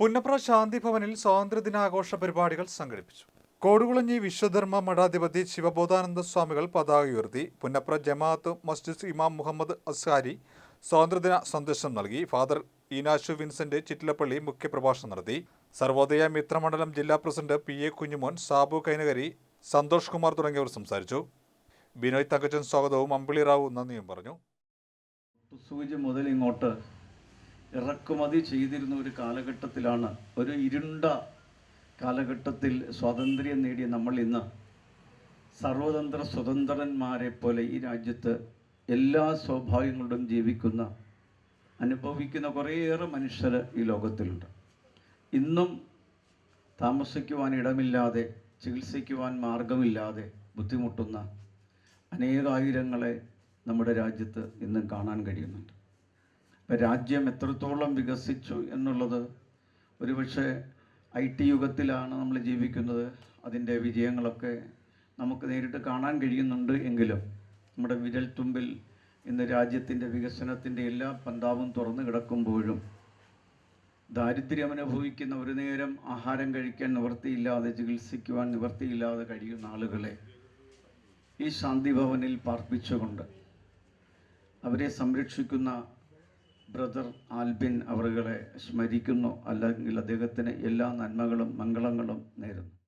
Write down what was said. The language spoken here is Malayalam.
പുന്നപ്ര ശാന്തിഭവനിൽ സ്വാതന്ത്ര്യദിനാഘോഷ പരിപാടികൾ സംഘടിപ്പിച്ചു. കോടുകുളഞ്ഞി വിശ്വധർമ്മ മഠാധിപതി ശിവബോധാനന്ദ സ്വാമികൾ പതാക ഉയർത്തി പുന്നപ്ര ജമാഅത്ത് മസ്ജിദ് ഇമാം മുഹമ്മദ് അസ്ഹാരി സ്വാതന്ത്ര്യദിന സന്ദേശം നൽകി ഫാദർ ഈനാശു വിൻസെന്റ് ചിറ്റിലപ്പള്ളി മുഖ്യപ്രഭാഷണം നടത്തി സർവോദയ മിത്രമണ്ഡലം ജില്ലാ president P A Kunjumon Sabu Kainakari Santhosh Kumar തുടങ്ങിയവർ സംസാരിച്ചു. ബിനോയ് തങ്കച്ചൻ സ്വാഗതവും അമ്പിളി റാവു നന്ദിയും പറഞ്ഞു. മുതൽ ഇങ്ങോട്ട് ഇറക്കുമതി ചെയ്തിരുന്ന ഒരു കാലഘട്ടത്തിലാണ് ഒരു ഇരുണ്ട കാലഘട്ടത്തിൽ സ്വാതന്ത്ര്യം നേടിയ നമ്മൾ ഇന്ന് സർവതന്ത്ര സ്വതന്ത്രന്മാരെ പോലെ ഈ രാജ്യത്ത് എല്ലാ സ്വാഭാവികങ്ങളും ജീവിക്കുന്ന അനുഭവിക്കുന്ന കുറേയേറെ മനുഷ്യർ ഈ ലോകത്തിലുണ്ട്. ഇന്നും താമസിക്കുവാൻ ഇടമില്ലാതെ ചികിത്സിക്കുവാൻ മാർഗമില്ലാതെ ബുദ്ധിമുട്ടുന്ന അനേകായിരങ്ങളെ നമ്മുടെ രാജ്യത്ത് ഇന്നും കാണാൻ കഴിയുന്നുണ്ട്. ഇപ്പം രാജ്യം എത്രത്തോളം വികസിച്ചു എന്നുള്ളത് ഒരുപക്ഷെ ഐ ടി യുഗത്തിലാണ് നമ്മൾ ജീവിക്കുന്നത്. അതിന്റെ വിജയങ്ങളൊക്കെ നമുക്ക് നേരിട്ട് കാണാൻ കഴിയുന്നുണ്ട് എങ്കിലും നമ്മുടെ വിരൽത്തുമ്പിൽ ഇന്ന് രാജ്യത്തിന്റെ വികസനത്തിന്റെ എല്ലാ പന്താവും തുറന്നു കിടക്കുമ്പോഴും ദാരിദ്ര്യം അനുഭവിക്കുന്ന ഒരു നേരം ആഹാരം കഴിക്കാൻ നിവൃത്തിയില്ലാതെ ചികിത്സിക്കുവാൻ നിവൃത്തിയില്ലാതെ കഴിയുന്ന ആളുകളെ ഈ ശാന്തി ഭവനിൽ പാർപ്പിച്ചുകൊണ്ട് അവരെ സംരക്ഷിക്കുന്ന ബ്രദർ ആൽബിൻ അവറുകളെ സ്മരിക്കുന്നു. അല്ലെങ്കിൽ അദ്ദേഹത്തിന് എല്ലാ നന്മകളും മംഗളങ്ങളും നേരുന്നു.